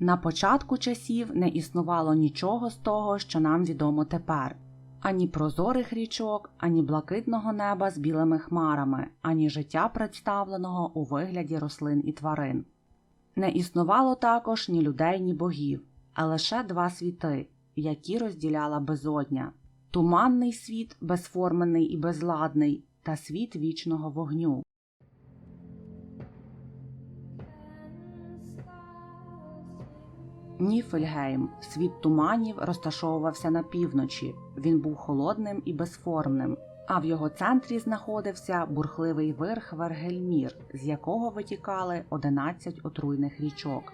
На початку часів не існувало нічого з того, що нам відомо тепер. Ані прозорих річок, ані блакитного неба з білими хмарами, ані життя представленого у вигляді рослин і тварин. Не існувало також ні людей, ні богів, а лише два світи, які розділяла безодня туманний світ, безформений і безладний, та світ вічного вогню. Ніфельгейм, світ туманів, розташовувався на півночі. Він був холодним і безформним, а в його центрі знаходився бурхливий вирх Вергельмір, з якого витікали 11 отруйних річок.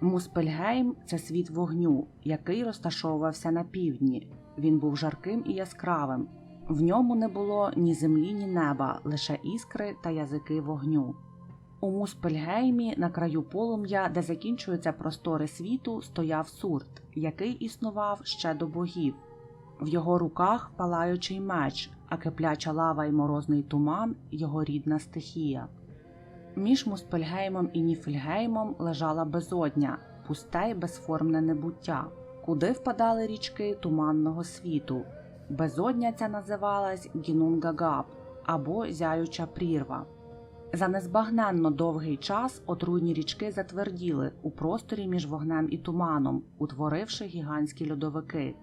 Муспельгейм це світ вогню, який розташовувався на півдні. Він був жарким і яскравим. В ньому не було ні землі, ні неба, лише іскри та язики вогню. У Муспельгеймі на краю полум'я, де закінчуються простори світу, стояв сурт, який існував ще до богів. В його руках палаючий меч, а кипляча лава й морозний туман його рідна стихія. Між Муспельгеймом і Ніфельгеймом лежала безодня, пусте й безформне небуття, куди впадали річки туманного світу. Безодня ця називалась Гінунгагаб або Зяюча прірва. За незбагненно довгий час отруйні річки затверділи у просторі між вогнем і туманом, утворивши гігантські льодовики.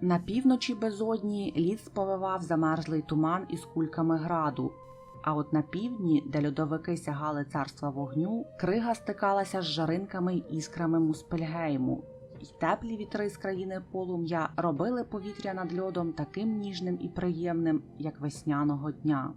На півночі безодні лід сповивав замерзлий туман із кульками граду, а от на півдні, де льодовики сягали царства вогню, крига стикалася з жаринками й іскрами Муспельгейму, й теплі вітри з країни полум'я робили повітря над льодом таким ніжним і приємним, як весняного дня.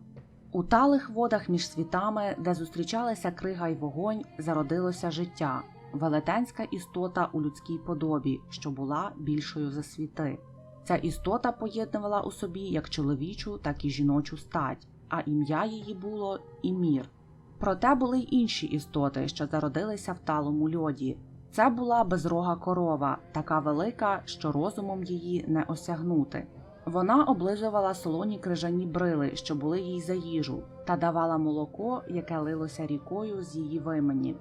У талих водах між світами, де зустрічалися крига й вогонь, зародилося життя, велетенська істота у людській подобі, що була більшою за світи. Ця істота поєднувала у собі як чоловічу, так і жіночу стать, а ім'я її було Імір. Проте були й інші істоти, що зародилися в талому льоді. Це була безрога корова, така велика, що розумом її не осягнути. Вона облизувала солоні крижані брили, що були їй за їжу, та давала молоко, яке лилося рікою з її вимені.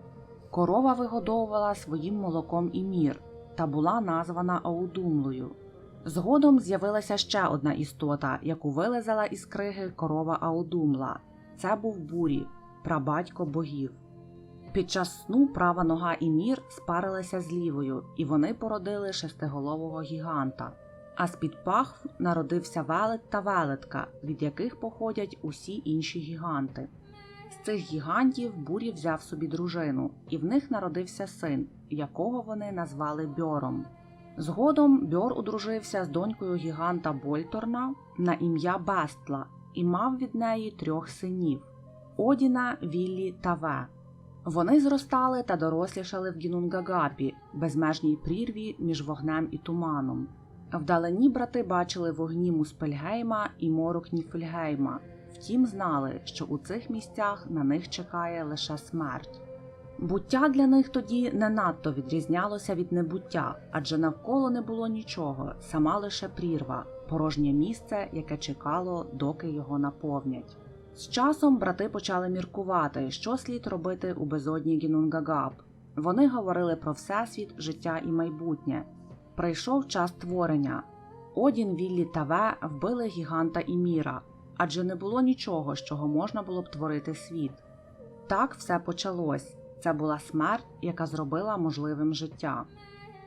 Корова вигодовувала своїм молоком і мір та була названа Аудумлою. Згодом з'явилася ще одна істота, яку вилизала із криги корова Аудумла. Це був бурі, прабатько богів. Під час сну права нога і мір спарилися з лівою, і вони породили шестиголового гіганта. А з під пахв народився велет та велетка, від яких походять усі інші гіганти. З цих гігантів бурі взяв собі дружину, і в них народився син, якого вони назвали Бьором. Згодом Бьор одружився з донькою гіганта Больторна на ім'я Бестла і мав від неї трьох синів Одіна, Віллі та Ве. Вони зростали та дорослішали в Гінунгагапі, безмежній прірві між вогнем і туманом. Вдалині брати бачили вогні Муспельгейма і морок Ніфельгейма, втім знали, що у цих місцях на них чекає лише смерть. Буття для них тоді не надто відрізнялося від небуття, адже навколо не було нічого, сама лише прірва, порожнє місце, яке чекало, доки його наповнять. З часом брати почали міркувати, що слід робити у безодні Гінунгагаб. Вони говорили про всесвіт, життя і майбутнє. Прийшов час творення. Одін, Віллі та Ве вбили гіганта і міра, адже не було нічого, з чого можна було б творити світ. Так все почалось. Це була смерть, яка зробила можливим життя.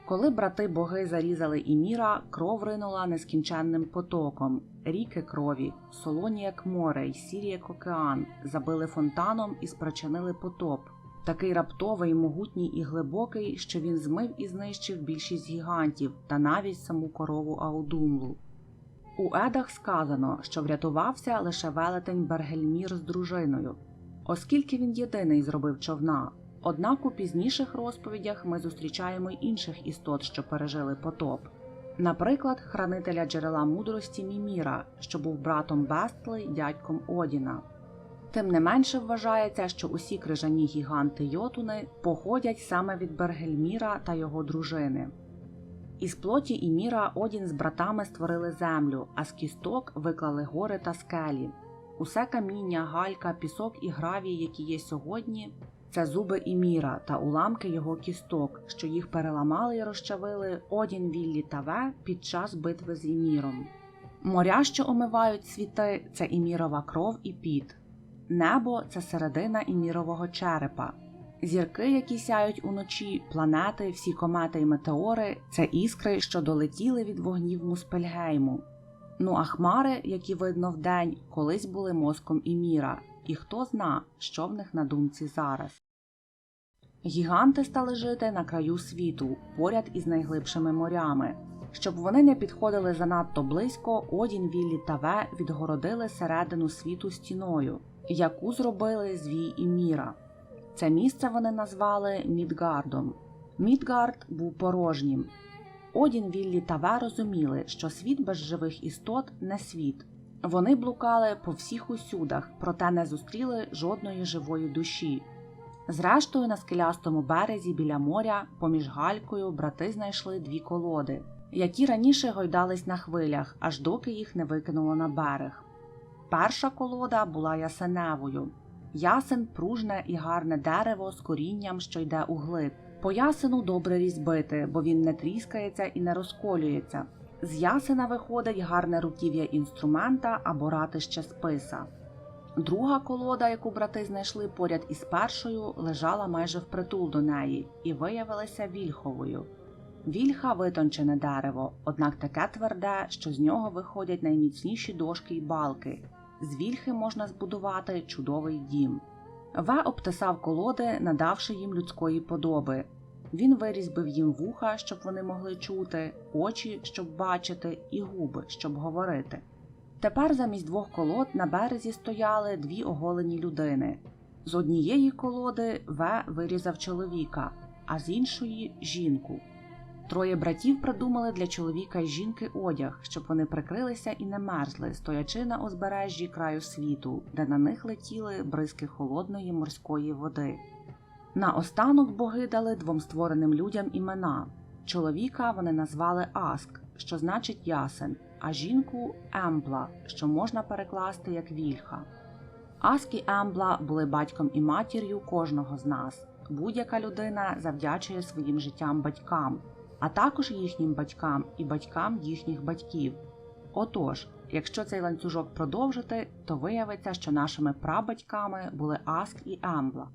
Коли брати боги зарізали Іміра, кров ринула нескінченним потоком, ріки крові, солоні як море й сірі як океан, забили фонтаном і спричинили потоп, такий раптовий, могутній і глибокий, що він змив і знищив більшість гігантів та навіть саму корову Аудумлу. У едах сказано, що врятувався лише велетень Бергельмір з дружиною, оскільки він єдиний зробив човна. Однак у пізніших розповідях ми зустрічаємо й інших істот, що пережили потоп. Наприклад, хранителя джерела мудрості Міміра, що був братом Бестли дядьком Одіна. Тим не менше вважається, що усі крижані гіганти Йотуни походять саме від Бергельміра та його дружини. Із плоті і міра Одін з братами створили землю, а з кісток виклали гори та скелі. Усе каміння, галька, пісок і гравій, які є сьогодні, Це зуби Іміра та уламки його кісток, що їх переламали і розчавили Одін, Віллі та Ве під час битви з Іміром. Моря, що омивають світи, це Імірова кров і піт. Небо це середина Імірового черепа. Зірки, які сяють уночі, планети, всі комети і метеори це іскри, що долетіли від вогнів Муспельгейму. Ну а хмари, які видно вдень, колись були мозком Іміра, і хто зна, що в них на думці зараз. Гіганти стали жити на краю світу, поряд із найглибшими морями. Щоб вони не підходили занадто близько, Одін, Віллі та Ве відгородили середину світу стіною, яку зробили звій і Міра. Це місце вони назвали Мідгардом. Мідгард був порожнім. Одін, Віллі та Ве розуміли, що світ без живих істот не світ. Вони блукали по всіх усюдах, проте не зустріли жодної живої душі. Зрештою, на скелястому березі біля моря, поміж галькою, брати знайшли дві колоди, які раніше гойдались на хвилях, аж доки їх не викинуло на берег. Перша колода була ясеневою. Ясен пружне і гарне дерево з корінням, що йде у глиб. По ясену добре різьбити, бо він не тріскається і не розколюється. З ясена виходить гарне руків'я інструмента або ратище списа. Друга колода, яку брати знайшли поряд із першою, лежала майже впритул до неї і виявилася вільховою. Вільха витончене дерево, однак таке тверде, що з нього виходять найміцніші дошки й балки. З вільхи можна збудувати чудовий дім. Ве обтисав колоди, надавши їм людської подоби. Він вирізбив їм вуха, щоб вони могли чути, очі, щоб бачити, і губи, щоб говорити. Тепер замість двох колод на березі стояли дві оголені людини. З однієї колоди В вирізав чоловіка, а з іншої жінку. Троє братів придумали для чоловіка й жінки одяг, щоб вони прикрилися і не мерзли, стоячи на узбережжі краю світу, де на них летіли бризки холодної морської води. Наостанок боги дали двом створеним людям імена. Чоловіка вони назвали Аск, що значить ясен, а жінку Ембла, що можна перекласти як вільха. Аск і Ембла були батьком і матір'ю кожного з нас. Будь-яка людина завдячує своїм життям батькам, а також їхнім батькам і батькам їхніх батьків. Отож, якщо цей ланцюжок продовжити, то виявиться, що нашими прабатьками були Аск і Ембла.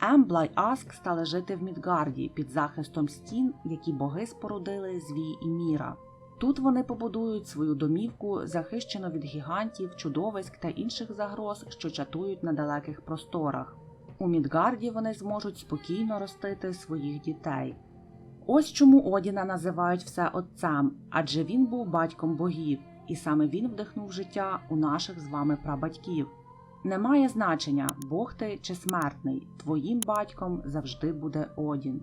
Ембла й Аск стали жити в Мідгарді під захистом стін, які боги спорудили звій і міра. Тут вони побудують свою домівку, захищену від гігантів, чудовиськ та інших загроз, що чатують на далеких просторах. У Мідгарді вони зможуть спокійно ростити своїх дітей. Ось чому Одіна називають все отцем, адже він був батьком богів, і саме він вдихнув життя у наших з вами прабатьків. Немає значення, Бог ти чи смертний, твоїм батьком завжди буде Одін.